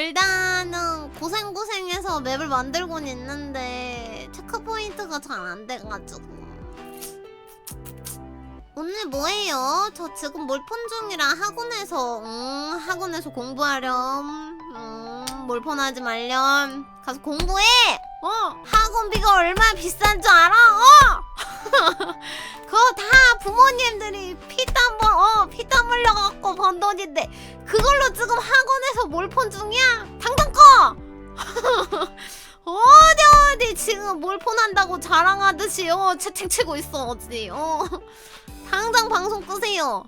일단은 고생고생해서 맵을 만들곤 있는데 체크포인트가 잘 안 돼가지고. 오늘 뭐해요? 저 지금 몰폰 중이라 학원에서 음, 학원에서 공부하렴. 음, 몰폰하지 말렴. 가서 공부해! 어. 학원비가 얼마나 비싼 줄 알아? 어! 그거 다 부모님들이 흘려갖고 번 돈인데 그걸로 지금 학원에서 몰폰 중이야? 당장 꺼! 어디 어디 지금 몰폰 한다고 자랑하듯이 어 채팅 치고 있어 어디 어 당장 방송 끄세요